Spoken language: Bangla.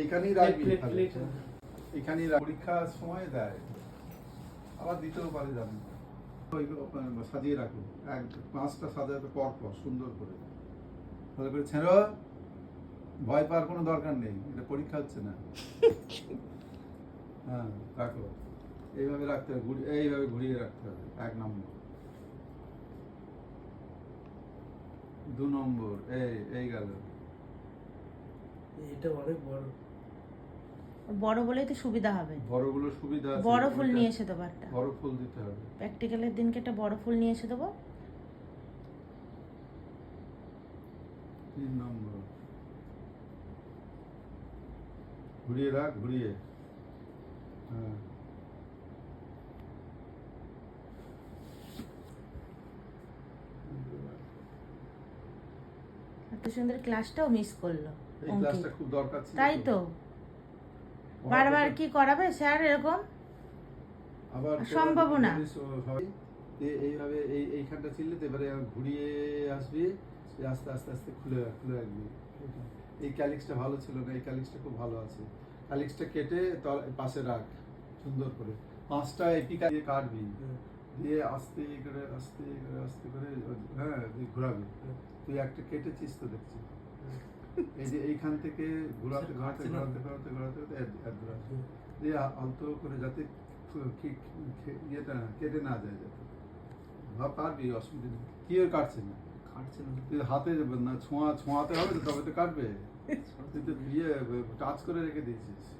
এইখানেই রাখবি। তাহলে। এখানেই পরীক্ষার সময় দেয়। আবার দিতেও পারে জানি সাজিয়ে রাখো এক পাঁচটা সাজাতে পর পর সুন্দর করে। ভালো করে ছেড়ো ভয় পাওয়ার কোনো দরকার নেই। এটা পরীক্ষা হচ্ছে না। হ্যাঁ রাখো। এইভাবে রাখতে হবে। ঘুরি- এইভাবে ঘুরিয়ে রাখতে হবে। এক নম্বর। দু নম্বর। এই এই গেল। এটা অনেক বড়। বড় বলেই তো সুবিধা হবে। বড়গুলো সুবিধা আছে বড় ফুল নিয়ে এসে দেবো একটা। বড় ফুল দিতে হবে। প্র্যাকটিক্যালের দিনকে একটা বড় ফুল নিয়ে এসে দেবো। তিন নম্বর। ঘুরিয়ে রাখ ঘুরিয়ে। হ্যাঁ। এত সুন্দর ক্লাসটাও মিস করল এই ক্লাসটা খুব দরকার ছিল তাই তো? বারবার কি করাবে স্যার এরকম? আবার সম্ভবও না। এইভাবে এই এইখানটা ছিল তো এবারে ঘুরিয়ে আসবি আস্তে আস্তে আস্তে খুলে খুলে রাখবি। এই ক্যালিক্সটা ভালো ছিল না এই ক্যালিক্সটা খুব ভালো আছে। ক্যালিক্সটা কেটে পাশে রাখ সুন্দর করে। পাঁচটা এপিকা দিয়ে কাটবি। দিয়ে আস্তে করে আস্তে করে আস্তে করে হ্যাঁ ঘোরাবি। তুই একটা কেটেছিস তো দেখছি। এই যে এইখান থেকে ঘোরাতে ঘোরাতে ঘোরাতে ঘোরাতে ঘোরাতে ঘোরাতে। দিয়ে আলতো করে যাতে ইয়েটা কেটে না যায় যাতে। কাটবি অসুবিধা নেই। কি কাটছে না? কাটছে না। তুই হাতে না ছোঁয়া ছোঁয়াতে হবে তো তবে তো কাটবে। তুই তো ইয়ে টাচ করে রেখে দিয়েছিস।